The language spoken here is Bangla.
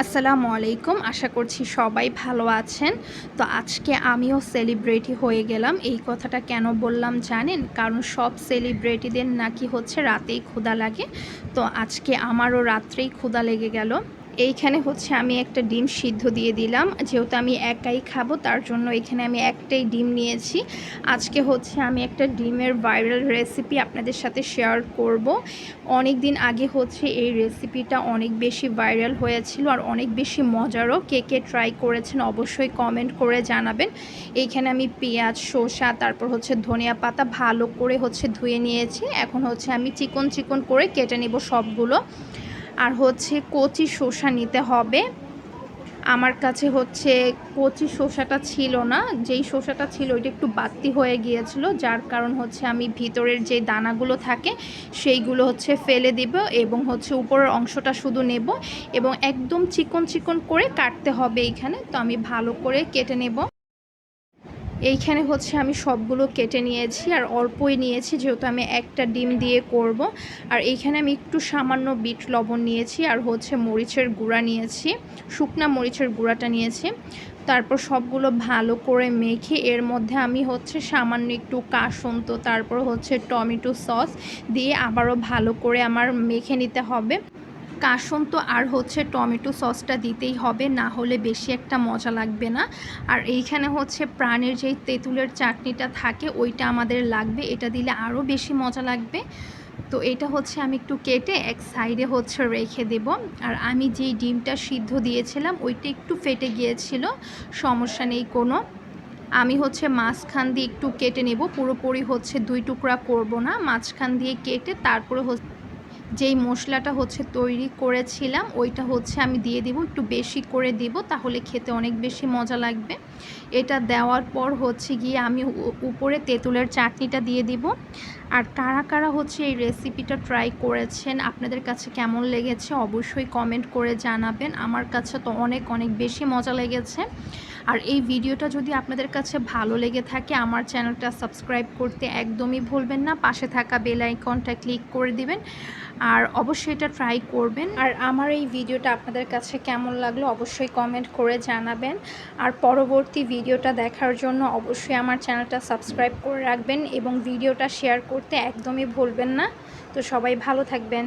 আসসালামু আলাইকুম। আশা করছি সবাই ভালো আছেন। তো আজকে আমিও সেলিব্রিটি হয়ে গেলাম। এই কথাটা কেন বললাম জানেন? কারণ সব সেলিব্রিটিদের নাকি হচ্ছে রাতেই ক্ষুধা লাগে। তো আজকে আমারও রাত্রেই ক্ষুধা লেগে গেল। এইখানে হচ্ছে আমি একটা ডিম সিদ্ধ দিয়ে দিলাম। যেহেতু আমি একাই খাব, তার জন্য এখানে আমি একটাই ডিম নিয়েছি। আজকে হচ্ছে আমি একটা ডিমের ভাইরাল রেসিপি আপনাদের সাথে শেয়ার করব। অনেক দিন আগে হচ্ছে এই রেসিপিটা অনেক বেশি ভাইরাল হয়েছিল আর অনেক বেশি মজারও। কে কে ট্রাই করেছেন অবশ্যই কমেন্ট করে জানাবেন। এইখানে আমি পেঁয়াজ, শসা, তারপর হচ্ছে ধনিয়া পাতা ভালো করে হচ্ছে ধুয়ে নিয়েছি। এখন হচ্ছে আমি চিকন চিকন করে কেটে নেব সবগুলো। আর হচ্ছে কচি শসা নিতে হবে। আমার কাছে হচ্ছে কচি শসাটা ছিল না, যেই শসাটা ছিল ওইটা একটু বাড়তি হয়ে গিয়েছিল, যার কারণ হচ্ছে আমি ভিতরের যে দানাগুলো থাকে সেইগুলো হচ্ছে ফেলে দিব এবং হচ্ছে উপরের অংশটা শুধু নেব এবং একদম চিকন চিকন করে কাটতে হবে এইখানে তো আমি ভালো করে কেটে নেব। এইখানে হচ্ছে আমি সবগুলো কেটে নিয়েছি আর অল্পই নিয়েছি, যেহেতু আমি একটা ডিম দিয়ে করব। আর এইখানে আমি একটু সামান্য বিট লবণ নিয়েছি আর হচ্ছে মরিচের গুঁড়া নিয়েছি, শুকনা মরিচের গুঁড়াটা নিয়েছি। তারপর সবগুলো ভালো করে মেখে এর মধ্যে আমি হচ্ছে সামান্য একটু কাসন্ত তারপর হচ্ছে টমেটো সস দিয়ে আবারও ভালো করে আমার মেখে নিতে হবে। কাসন্ত আর হচ্ছে টমেটো সসটা দিতেই হবে, না হলে বেশি একটা মজা লাগবে না। আর এইখানে হচ্ছে প্রাণের যেই তেঁতুলের চাটনিটা থাকে, ওইটা আমাদের লাগবে, এটা দিলে আরও বেশি মজা লাগবে। তো এটা হচ্ছে আমি একটু কেটে এক সাইডে হচ্ছে রেখে দেব। আর আমি যেই ডিমটা সিদ্ধ দিয়েছিলাম, ওইটা একটু ফেটে গিয়েছিল, সমস্যা নেই কোনো। আমি হচ্ছে মাঝখান দিয়ে একটু কেটে নেব, পুরোপুরি হচ্ছে দুই টুকরা করব না, মাঝখান দিয়ে কেটে তারপরে হচ্ছে যেই মশলাটা হচ্ছে তৈরি করেছিলাম, ওইটা হচ্ছে আমি দিয়ে দিব, একটু বেশি করে দিব, তাহলে খেতে অনেক বেশি মজা লাগবে। এটা দেওয়ার পর হচ্ছে গিয়ে আমি উপরে তেঁতুলের চাটনিটা দিয়ে দিব। আর কারা কারা হচ্ছে এই রেসিপিটা ট্রাই করেছেন, আপনাদের কাছে কেমন লেগেছে অবশ্যই কমেন্ট করে জানাবেন। আমার কাছে তো অনেক অনেক বেশি মজা লেগেছে। আর এই ভিডিওটা যদি আপনাদের কাছে ভালো লেগে থাকে, আমার চ্যানেলটা সাবস্ক্রাইব করতে একদমই ভুলবেন না। পাশে থাকা বেল আইকনটা ক্লিক করে দিবেন আর অবশ্যই এটা ট্রাই করবেন। আর আমার এই ভিডিওটা আপনাদের কাছে কেমন লাগল অবশ্যই কমেন্ট করে জানাবেন। আর পরবর্তী ভিডিওটা দেখার জন্য অবশ্যই আমার চ্যানেলটা সাবস্ক্রাইব করে রাখবেন এবং ভিডিওটা শেয়ার করতে একদমই ভুলবেন না। তো সবাই ভালো থাকবেন।